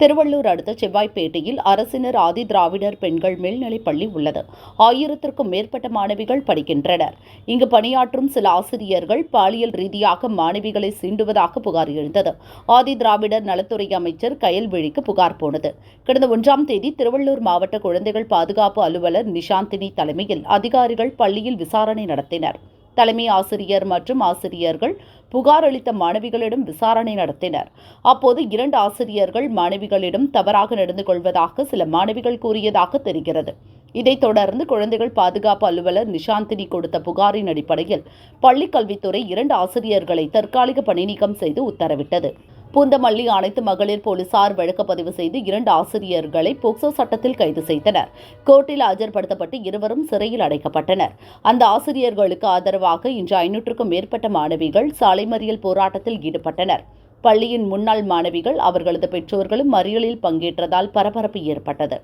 திருவள்ளூர் அடுத்த செவ்வாய்ப்பேட்டையில் அரசினர் ஆதி திராவிடர் பெண்கள் மேல்நிலைப் பள்ளி உள்ளது. ஆயிரத்திற்கும் மேற்பட்ட மாணவிகள் படிக்கின்றனர். இங்கு பணியாற்றும் சில ஆசிரியர்கள் பாலியல் ரீதியாக மாணவிகளை சீண்டுவதாக புகார் எழுந்தது. ஆதி திராவிடர் நலத்துறை அமைச்சர் கயல்விழிக்கு புகார் போனது. கடந்த ஒன்றாம் தேதி திருவள்ளூர் மாவட்ட குழந்தைகள் பாதுகாப்பு அலுவலர் நிஷாந்தினி தலைமையில் அதிகாரிகள் பள்ளியில் விசாரணை நடத்தினர். தலைமை ஆசிரியர் மற்றும் ஆசிரியர்கள் புகார் அளித்த மாணவிகளிடம் விசாரணை நடத்தினர். அப்போது இரண்டு ஆசிரியர்கள் மாணவிகளிடம் தவறாக நடந்து கொள்வதாக சில மாணவிகள் கூறியதாக தெரிகிறது. இதைத் தொடர்ந்து குழந்தைகள் பாதுகாப்பு அலுவலர் நிஷாந்தினி கொடுத்த புகாரின் அடிப்படையில் பள்ளிக் கல்வித்துறை இரண்டு ஆசிரியர்களை தற்காலிக பணிநீக்கம் செய்து உத்தரவிட்டது. பூந்தமல்லி அனைத்து மகளிர் போலீசார் வழக்கு பதிவு செய்து இரண்டு ஆசிரியர்களை போக்சோ சட்டத்தில் கைது செய்தனர். கோர்ட்டில் ஆஜர்படுத்தப்பட்டு இருவரும் சிறையில் அடைக்கப்பட்டனர். அந்த ஆசிரியர்களுக்கு ஆதரவாக இன்று ஐநூற்றுக்கும் மேற்பட்ட மாணவிகள் சாலை மறியல் போராட்டத்தில் ஈடுபட்டனர். பள்ளியின் முன்னாள் மாணவிகள் அவர்களது பெற்றோர்களும் மறியலில் பங்கேற்றதால் பரபரப்பு ஏற்பட்டது.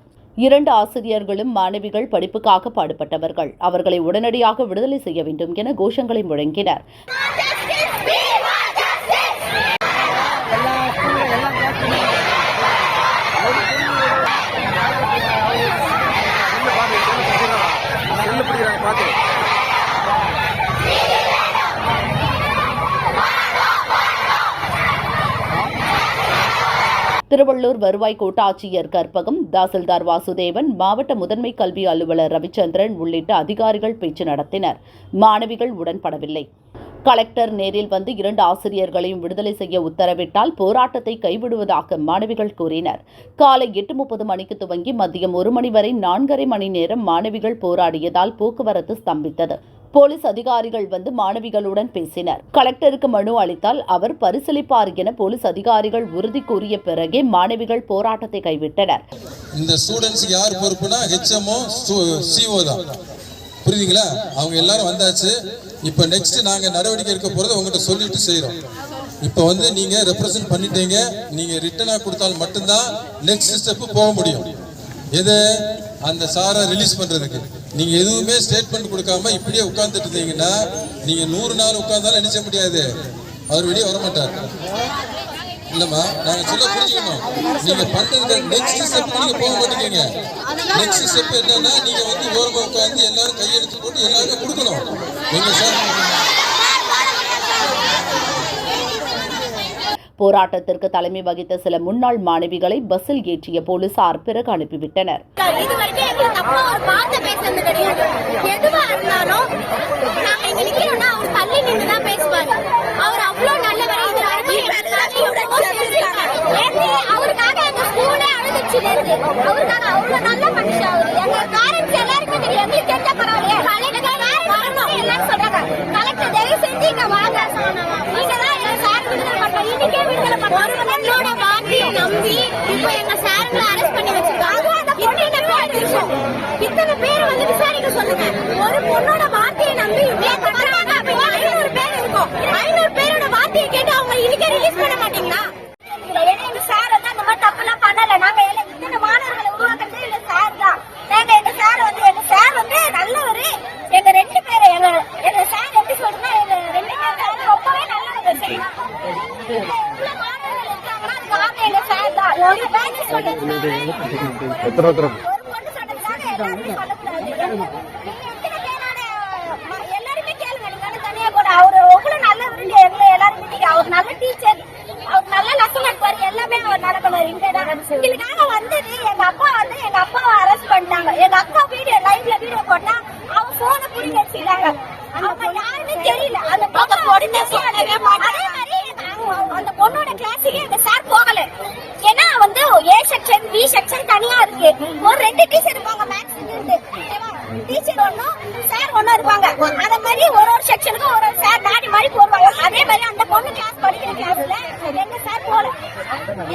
இரண்டு ஆசிரியர்களும் மாணவிகள் படிப்புக்காக பாடுபட்டவர்கள். அவர்களை உடனடியாக விடுதலை செய்ய வேண்டும் என கோஷங்களை முழங்கினர். திருவள்ளூர் வருவாய் கோட்டாட்சியர் கற்பகம் தாசில்தார் வாசுதேவன் மாவட்ட முதன்மை கல்வி அலுவலர் ரவிச்சந்திரன் உள்ளிட்ட அதிகாரிகள் பேச்சு நடத்தினர். மாணவிகள் உடன்படவில்லை. கலெக்டர் நேரில் வந்து இரண்டு ஆசிரியர்களையும் விடுதலை செய்ய உத்தரவிட்டால் போராட்டத்தை கைவிடுவதாக மாணவிகள் கூறினர். காலை எட்டு முப்பது மணிக்கு துவங்கி மதியம் ஒரு மணி வரை நான்கரை மணி நேரம் மாணவிகள் போராடியதால் போக்குவரத்து ஸ்தம்பித்தது. போலீஸ் அதிகாரிகள் வந்து மாணவிகளுடன் பேசினர். கலெக்டருக்கு மனு அளித்தால் அவர் பரிசீலிப்பார் என போலீஸ் அதிகாரிகள் உறுதி கூறிய பிறகே மாணவிகள் போராட்டத்தை கைவிட்டனர். இந்த ஸ்டூடெண்ட்ஸ் யார் பொறுப்புனா ஹெச்எம்ஓ சிஓ தான். புரியுதுங்களா? அவங்க எல்லாரும் வந்தாச்சு. இப்போ நெக்ஸ்ட் நாங்க நடவடிக்கை எடுக்க போகிறத உங்ககிட்ட சொல்லிட்டு செய்கிறோம் இப்போ வந்து நீங்க ரெப்ரசன்ட் பண்ணிட்டீங்க. நீங்க ரிட்டனா கொடுத்தால் மட்டும்தான் நெக்ஸ்ட் ஸ்டெப் போக முடியும். எது? அந்த சாரை ரிலீஸ் பண்றதுக்கு. நீங்கள் எதுவுமே ஸ்டேட்மெண்ட் கொடுக்காம இப்படியே உட்காந்துட்டு இருந்தீங்கன்னா நீங்கள் நூறு நாள் உட்காந்தாலும் நினைச்ச முடியாது. அவர் வெளியே வர மாட்டார் இல்லம்மா நாங்கள் சொல்ல புரிஞ்சுக்கணும். நீங்கள் பண்றது நெக்ஸ்ட் ஸ்டெப் நீங்கள் போக மாட்டேங்க நெக்ஸ்ட் ஸ்டெப் என்னன்னா நீங்கள் வந்து ஓரமாக உட்காந்து எல்லாரும் கையெழுத்து போட்டு எல்லாருக்கும் கொடுக்கணும். எங்க சார்? போராட்டத்திற்கு தலைமை வகித்த சில முன்னாள் மாணவிகளை பஸ்ஸில் ஏற்றிய போலீசார் பிறகு அனுப்பிவிட்டனர். அவர் நல்லவர் இது அவருக்காக எங்க ஸ்கூலே அழுதுச்சு அவருக்காக அவ்வளவு நல்ல மனுஷன் அவரு. எங்க பேரண்ட்ஸ் எல்லாருக்குமே தெரியும். எங்களுக்கு தெரிஞ்ச பரவாயில்லையா. வரணும் எல்லாரும் சொல்றாங்க கலெக்டர் தயவு செஞ்சு இங்க வாங்க நீங்க தான் எங்க சார் விடுதலை வார்த்தையை நம்பி இப்போ எங்க சார்களை அரெஸ்ட் பண்ணி வச்சிருக்காங்க. இத்தனை பேர் இத்தனை பேர் வந்து விசாரிக்க சொல்லுங்க. ஒரு பொண்ணோட வார்த்தையை நம்பி இவ்வளவு பண்றாங்க அப்படின்னா ஐநூறு பேர் இருக்கும். ஐநூறு பேரோட வார்த்தையை கேட்டு அவங்க இன்னைக்கே ரிலீஸ் பண்ண மாட்டீங்களா? ஏன்னா எங்க சார் வந்து அந்த மாதிரி தப்பெல்லாம் பண்ணல நாங்க எல்லாம் இத்தனை மாணவர்களை உருவாக்குறது எங்க சார் தான் நாங்க எங்க சார் வந்து எங்க சார் வந்து நல்லவரு எங்க ரெண்டு பேரை எங்க எங்க சார் எப்படி சொல்றதுன்னா எங்க ரெண்டு பேர் சார் ரொம்பவே நல்லவங்க சரிங்களா? இவ்வளவு மாணவர்கள் இருக்காங்கன்னா அது காரணம் எங்க சார் தான் ஒரு பேரண்ட்ஸ் சொல்றதுக்காக ஒரு பொண்ணு சொன்னதுக்காக எல்லாருமே சொல்லக்கூடாது. நீங்க எத்தனை பேரான ம- எல்லாருமே கேளுங்க. நீங்க வந்து தனியா கூட அவரு எவ்வளவு நல்லவருன்னு எங்களை எல்லாரும் மீட்டிங்க. அவர் நல்ல டீச்சர் அவர் நல்ல லெசன் எடுப்பாரு எல்லாமே அவர் எத்தனை இங்கதான் எங்களுக்காக வந்தது எங்க அப்பா வந்து எங்க அப்பாவை அரெஸ்ட் பண்ணிட்டாங்க. எங்க அக்கா வீடியோ லைவ்ல வீடியோ போட்டா அவன் போனை புடிங்க வச்சுக்கிறாங்க அவங்க தெரியல. அந்த பொண்ணு உடனே சொல்லவே மாட்டாங்க அந்த பொண்ணோட கிளாஸுக்கு எங்க சார் போகல ஏன்னா வந்து ஏ செக்ஷன் பி செக்ஷன் தனியா இருக்கு. ஒரு ரெண்டு டீச்சர் இருப்பாங்க மேக்ஸ் டீச்சர் ஒன்னும் சார் ஒன்னும் இருப்பாங்க. அதே மாதிரி ஒரு ஒரு செக்ஷனுக்கும் ஒரு ஒரு சார் தாடி மாதிரி போறோம் அதே மாதிரி அந்த பொண்ணு கிளாஸ் படிக்கிற கிளாஸ்ல எங்க சார் போல.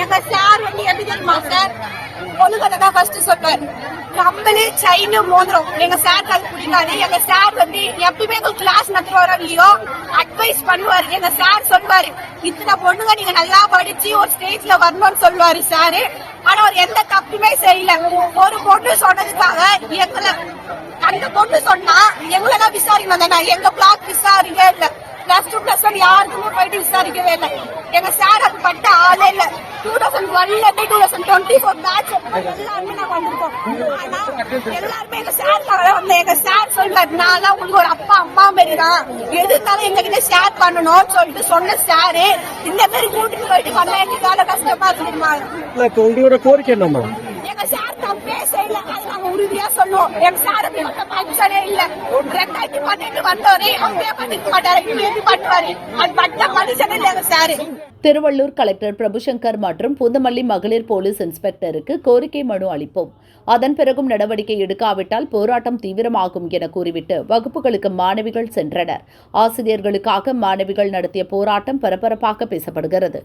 எங்க சார் வந்து எப்படி தெரியுமா சார் ஒழுங்கதை தான் ஃபர்ஸ்ட் சொல்றாரு கம்பளி செயின் மோதிரம். எங்க சார் அது பிடிக்காது. எங்க சார் வந்து எப்பயுமே எங்க கிளாஸ் வர இல்லையோ அட்வைஸ் பண்ணுவாரு. எங்க சார் சொல்வாரு இத்தனை பொண்ணுங்க நீங்க நல்லா படிச்சு ஒரு ஸ்டேஜ்ல வரணும்னு சொல்லுவாரு சாரு ஆனா அவர் எந்த தப்புமே செய்யல. ஒரு பொண்ணு சொன்னதுக்காக எங்களை அந்த பொண்ணு சொன்னா எங்களை தான் விசாரிக்கணும். எங்க பிளாக் விசாரிக்க இல்ல. பிளஸ் டூ பிளஸ் ஒன் யாருக்குமே போயிட்டு விசாரிக்கவே இல்லை. எங்க சார் அது பட்ட ஆளே இல்ல. டூ தௌசண்ட் ஒன்ல இருந்து two thousand twenty four batch எல்லாருமே நாங்க வந்திருக்கோம். ஆனா எல்லாருமே எங்க சார் வந்து எங்க சார் சொல்றாரு நான் தான் உங்களுக்கு ஒரு அப்பா அம்மா மாரி தான். எது இருந்தாலும் எங்க கிட்ட ஷேர் பண்ணணும்னு சொல்லிட்டு சொன்ன சாரு இந்த மாதிரி கூட்டிட்டு போயிட்டு பண்ண எங்களுக்கு கஷ்டமா இருக்குமா? உங்களோட கோரிக்கை என்ன எங்க சார் தப்பே செய்யல அது நாங்க உறுதியா சொல்லுவோம். எங்க சார் அப்படி இல்ல. ரெண்டாயிரத்தி பன்னெண்டு வந்தவரே அவங்க பண்ணிக்க மாட்டாரு? இப்படி பண்ணுவாரு அது பட்ட மனுஷன் இல்ல எங்க சாரு திருவள்ளூர் கலெக்டர் பிரபுசங்கர் மற்றும் பூந்தமல்லி மகளிர் போலீஸ் இன்ஸ்பெக்டருக்கு கோரிக்கை மனு அளிப்போம். அதன் பிறகும் நடவடிக்கை எடுக்காவிட்டால் போராட்டம் தீவிரமாகும் என கூறிவிட்டு வகுப்புகளுக்கு மாணவிகள் சென்றனர். ஆசிரியர்களுக்காக மாணவிகள் நடத்திய போராட்டம் பரபரப்பாக பேசப்படுகிறது.